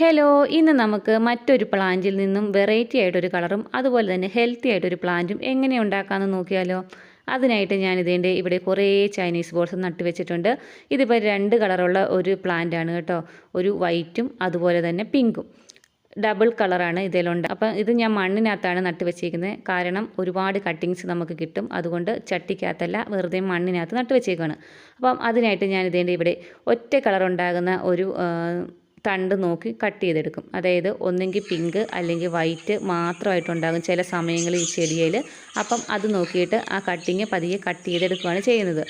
Hello ഇന്ന് നമുക്ക് മറ്റൊരു പ്ലാന്റിൽ നിന്നും വെറൈറ്റി ആയിട്ടൊരു കളറും അതുപോലെ തന്നെ ഹെൽത്തി ആയിട്ടൊരു പ്ലാന്റും എങ്ങനെ ഉണ്ടാക്കാമെന്ന് നോക്കിയാലോ? അതിനായിട്ട് ഞാൻ ഇതിന്റെ ഇവിടെ കുറേ ചൈനീസ് ബോൾസ് നട്ട് വെച്ചിട്ടുണ്ട് ഇതിപ്പോൾ രണ്ട് കളറുള്ള ഒരു പ്ലാന്റ് ആണ് കേട്ടോ. ഒരു വൈറ്റും അതുപോലെ തന്നെ പിങ്കും ഡബിൾ കളറാണ് ഇതിലുണ്ട്. അപ്പം ഇത് ഞാൻ മണ്ണിനകത്താണ് നട്ട് വെച്ചിരിക്കുന്നത് കാരണം ഒരുപാട് കട്ടിങ്സ് നമുക്ക് കിട്ടും. അതുകൊണ്ട് ചട്ടിക്കകത്തല്ല വെറുതെ മണ്ണിനകത്ത് നട്ട് വെച്ചേക്കുകയാണ് അപ്പം അതിനായിട്ട് ഞാൻ ഇതിന്റെ ഇവിടെ ഒറ്റ കളർ ഉണ്ടാകുന്ന ഒരു തണ്ട് നോക്കി കട്ട് ചെയ്തെടുക്കും. അതായത് ഒന്നെങ്കിൽ പിങ്ക് അല്ലെങ്കിൽ വൈറ്റ് മാത്രമായിട്ടുണ്ടാകും ചില സമയങ്ങളിൽ ഈ ചെടിയിൽ. അപ്പം അത് നോക്കിയിട്ട് ആ കട്ടിങ് പതിയെ കട്ട് ചെയ്തെടുക്കുകയാണ് ചെയ്യുന്നത്.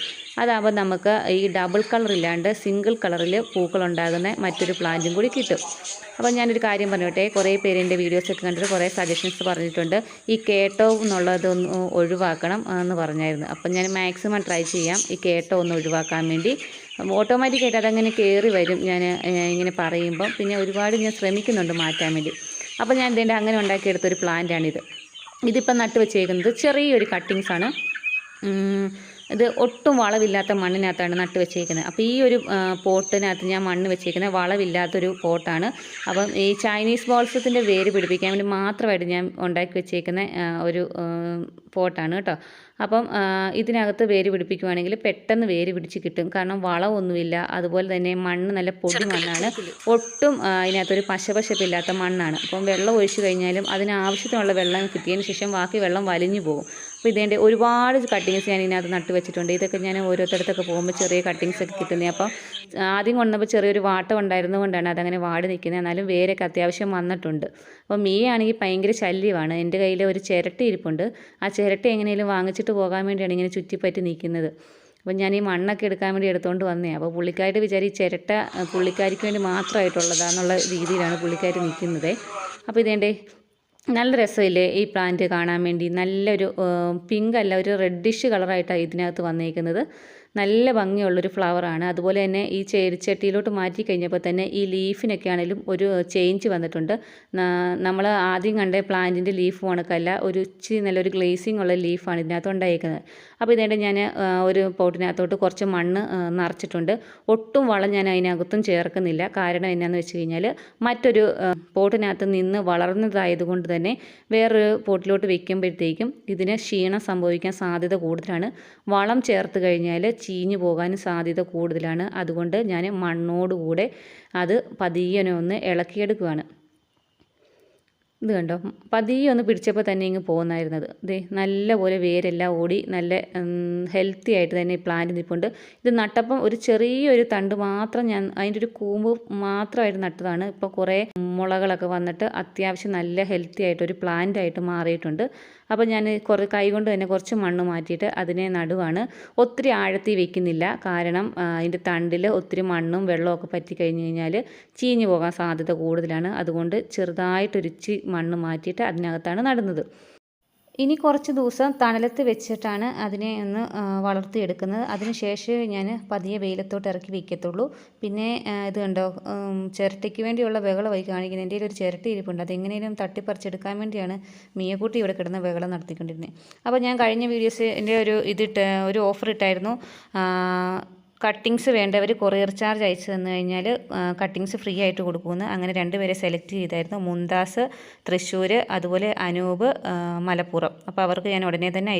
അതാകുമ്പോൾ നമുക്ക് ഈ ഡബിൾ കളർ ഇല്ലാണ്ട് സിംഗിൾ കളറിൽ പൂക്കളുണ്ടാകുന്ന മറ്റൊരു പ്ലാന്റും കൂടി കിട്ടും. അപ്പോൾ ഞാനൊരു കാര്യം പറഞ്ഞോട്ടെ കുറേ പേര് എന്റെ വീഡിയോസൊക്കെ കണ്ടിട്ട് കുറേ സജഷൻസ് പറഞ്ഞിട്ടുണ്ട്. ഈ കേട്ടോ എന്നുള്ളതൊന്ന് ഒഴിവാക്കണം എന്ന് പറഞ്ഞായിരുന്നു. അപ്പം ഞാൻ മാക്സിമം ട്രൈ ചെയ്യാം ഈ കേട്ടോ ഒന്ന് ഒഴിവാക്കാൻ വേണ്ടി. ഓട്ടോമാറ്റിക്കായിട്ട് അതങ്ങനെ കയറി വരും. ഞാൻ ഇങ്ങനെ പറയുമ്പം പിന്നെ ഒരുപാട് ഞാൻ ശ്രമിക്കുന്നുണ്ട് മാറ്റാൻ വേണ്ടി. അപ്പോൾ ഞാൻ ഇതിന്റെ അങ്ങനെ ഉണ്ടാക്കിയെടുത്തൊരു പ്ലാന്റാണിത്. ഇതിപ്പം നട്ട് വെച്ചേക്കുന്നത് ചെറിയൊരു കട്ടിങ്സാണ്. ഇത് ഒട്ടും വളവില്ലാത്ത മണ്ണിനകത്താണ് നട്ട് വെച്ചേക്കുന്നത്. അപ്പോൾ ഈ ഒരു പോട്ടിനകത്ത് ഞാൻ മണ്ണ് വെച്ചേക്കുന്നത് വളവില്ലാത്തൊരു പോട്ടാണ്. അപ്പം ഈ ചൈനീസ് ബോൾസത്തിന്റെ വേര് പിടിപ്പിക്കാൻ വേണ്ടി മാത്രമായിട്ട് ഞാൻ ഉണ്ടാക്കി വെച്ചേക്കുന്ന ഒരു പോട്ടാണ് കേട്ടോ. അപ്പം ഇതിനകത്ത് വേര് പിടിപ്പിക്കുവാണെങ്കിൽ പെട്ടെന്ന് വേര് പിടിച്ച് കിട്ടും. കാരണം വളമൊന്നുമില്ല. അതുപോലെ തന്നെ മണ്ണ് നല്ല പൊടി മണ്ണാണ്. ഒട്ടും അതിനകത്തൊരു പശപശപ്പില്ലാത്ത മണ്ണാണ്. അപ്പം വെള്ളം ഒഴിച്ചു കഴിഞ്ഞാലും അതിന് ആവശ്യത്തിനുള്ള വെള്ളം കിട്ടിയതിന് ശേഷം ബാക്കി വെള്ളം വലിഞ്ഞു പോകും. അപ്പോൾ ഇതിന്റെ ഒരുപാട് കട്ടിങ്സ് ഞാൻ ഇതിനകത്ത് നട്ട് വെച്ചിട്ടുണ്ട്. ഇതൊക്കെ ഞാൻ ഓരോരുത്തരത്തൊക്കെ പോകുമ്പോൾ ചെറിയ കട്ടിങ്സ് ഒക്കെ കിട്ടുന്നത് അപ്പോൾ ആദ്യം കൊണ്ടുവന്നപ്പോൾ ചെറിയൊരു വാട്ടം ഉണ്ടായിരുന്നതുകൊണ്ടാണ് അതങ്ങനെ വാടി നിൽക്കുന്നത്. എന്നാലും വേരൊക്കെ അത്യാവശ്യം വന്നിട്ടുണ്ട്. അപ്പോൾ മീ ആണെങ്കിൽ ഭയങ്കര ശല്യമാണ്. എന്റെ കയ്യിൽ ഒരു ചിരട്ട ഇരിപ്പുണ്ട്. ആ ചിരട്ട എങ്ങനെയും വാങ്ങിച്ചിട്ട് പോകാൻ വേണ്ടിയാണ് ഇങ്ങനെ ചുറ്റിപ്പറ്റി നിൽക്കുന്നത്. അപ്പോൾ ഞാൻ ഈ മണ്ണൊക്കെ എടുക്കാൻ വേണ്ടി എടുത്തുകൊണ്ട് വന്നേ. അപ്പോൾ പുള്ളിക്കാരുടെ വിചാരി ചിരട്ട പുള്ളിക്കാരിക്ക് വേണ്ടി മാത്രമായിട്ടുള്ളതാണെന്നുള്ള രീതിയിലാണ് പുള്ളിക്കാർ നിൽക്കുന്നത്. അപ്പോൾ ഇതേണ്ടേ നല്ല രസമില്ലേ ഈ പ്ലാന്റ് കാണാൻ വേണ്ടി. നല്ലൊരു പിങ്ക് അല്ല ഒരു റെഡിഷ് കളറായിട്ടാണ് ഇതിനകത്ത് വന്നേക്കുന്നത്. നല്ല ഭംഗിയുള്ളൊരു ഫ്ലവറാണ് അതുപോലെ തന്നെ ഈ ചെടിച്ചട്ടിയിലോട്ട് മാറ്റി കഴിഞ്ഞപ്പോൾ തന്നെ ഈ ലീഫിനൊക്കെ ആണെങ്കിലും ഒരു ചേഞ്ച് വന്നിട്ടുണ്ട്. നമ്മൾ ആദ്യം കണ്ട പ്ലാന്റിന്റെ ലീഫ് കണക്കല്ല ഒരു ഇച്ചിരി നല്ലൊരു ഗ്ലേസിംഗ് ഉള്ള ലീഫാണ് ഇതിനകത്ത് ഉണ്ടായിരിക്കുന്നത്. അപ്പോൾ ഇതേണ്ട ഞാൻ ഒരു പോട്ടിനകത്തോട്ട് കുറച്ച് മണ്ണ് നിറച്ചിട്ടുണ്ട്. ഒട്ടും വളം ഞാൻ അതിനകത്തും ചേർക്കുന്നില്ല. കാരണം എന്നാന്ന് വെച്ച് കഴിഞ്ഞാൽ മറ്റൊരു പോട്ടിനകത്ത് നിന്ന് വളർന്നതായതുകൊണ്ട് തന്നെ വേറൊരു പോട്ടിലോട്ട് വെക്കുമ്പോഴത്തേക്കും ഇതിന് ക്ഷീണം സംഭവിക്കാൻ സാധ്യത കൂടുതലാണ്. വളം ചേർത്ത് കഴിഞ്ഞാൽ ചീഞ്ഞു പോകാനും സാധ്യത കൂടുതലാണ്. അതുകൊണ്ട് ഞാൻ മണ്ണോടുകൂടെ അത് പതിയനെ ഒന്ന് ഇളക്കിയെടുക്കുകയാണ് ഇത് കണ്ടോ? പതിയെ ഒന്ന് പിടിച്ചപ്പോൾ തന്നെ ഇങ്ങ് പോകുന്നായിരുന്നത് ഇതേ നല്ലപോലെ വേരെല്ലാം ഓടി നല്ല ഹെൽത്തി ആയിട്ട് തന്നെ ഈ പ്ലാന്റ് നിൽപ്പുണ്ട്. ഇത് നട്ടപ്പം ഒരു ചെറിയൊരു തണ്ട് മാത്രം ഞാൻ അതിന്റെ ഒരു കൂമ്പ് മാത്രമായിട്ട് നട്ടതാണ്. ഇപ്പോൾ കുറേ മുളകളൊക്കെ വന്നിട്ട് അത്യാവശ്യം നല്ല ഹെൽത്തി ആയിട്ട് ഒരു പ്ലാന്റ് ആയിട്ട് മാറിയിട്ടുണ്ട്. അപ്പോൾ ഞാൻ കുറേ കൈ കൊണ്ട് തന്നെ കുറച്ച് മണ്ണ് മാറ്റിയിട്ട് അതിനെ നടുവാണ്. ഒത്തിരി ആഴത്തി വെക്കുന്നില്ല. കാരണം അതിന്റെ തണ്ടിൽ ഒത്തിരി മണ്ണും വെള്ളമൊക്കെ പറ്റി കഴിഞ്ഞ് കഴിഞ്ഞാൽ ചീഞ്ഞു പോകാൻ സാധ്യത കൂടുതലാണ്. അതുകൊണ്ട് ചെറുതായിട്ടൊരിച്ച് മണ്ണ് മാറ്റിയിട്ട് അതിനകത്താണ് നടുന്നത്. ഇനി കുറച്ച് ദിവസം തണലത്ത് വെച്ചിട്ടാണ് അതിനെ ഒന്ന് വളർത്തിയെടുക്കുന്നത്. അതിന് ശേഷം ഞാൻ പതിയെ വെയിലത്തോട്ട് ഇറക്കി വയ്ക്കത്തുള്ളൂ പിന്നെ ഇത് കണ്ടോ? ചിരട്ടയ്ക്ക് വേണ്ടിയുള്ള ബഹളമായി കാണിക്കുന്നത്. എന്റെ ഒരു ചിരട്ട ഇരിപ്പുണ്ട്. അതെങ്ങനെയും തട്ടിപ്പറിച്ചെടുക്കാൻ വേണ്ടിയാണ് മീയക്കൂട്ടി ഇവിടെ കിടന്ന് ബഹളം നടത്തിക്കൊണ്ടിരുന്നത്. അപ്പോൾ ഞാൻ കഴിഞ്ഞ വീഡിയോസ് എന്റെ ഒരു ഇതിട്ട് ഒരു ഓഫർ ഇട്ടായിരുന്നു. കട്ടിങ്സ് വേണ്ടവർ കൊറിയർ ചാർജ് അയച്ചു തന്നു കഴിഞ്ഞാൽ കട്ടിങ്സ് ഫ്രീ ആയിട്ട് കൊടുക്കുമെന്ന് അങ്ങനെ രണ്ടുപേരെ സെലക്ട് ചെയ്തായിരുന്നു. മുന്താസ് തൃശ്ശൂർ അതുപോലെ അനൂപ് മലപ്പുറം. അപ്പോൾ അവർക്ക് ഞാൻ ഉടനെ തന്നെ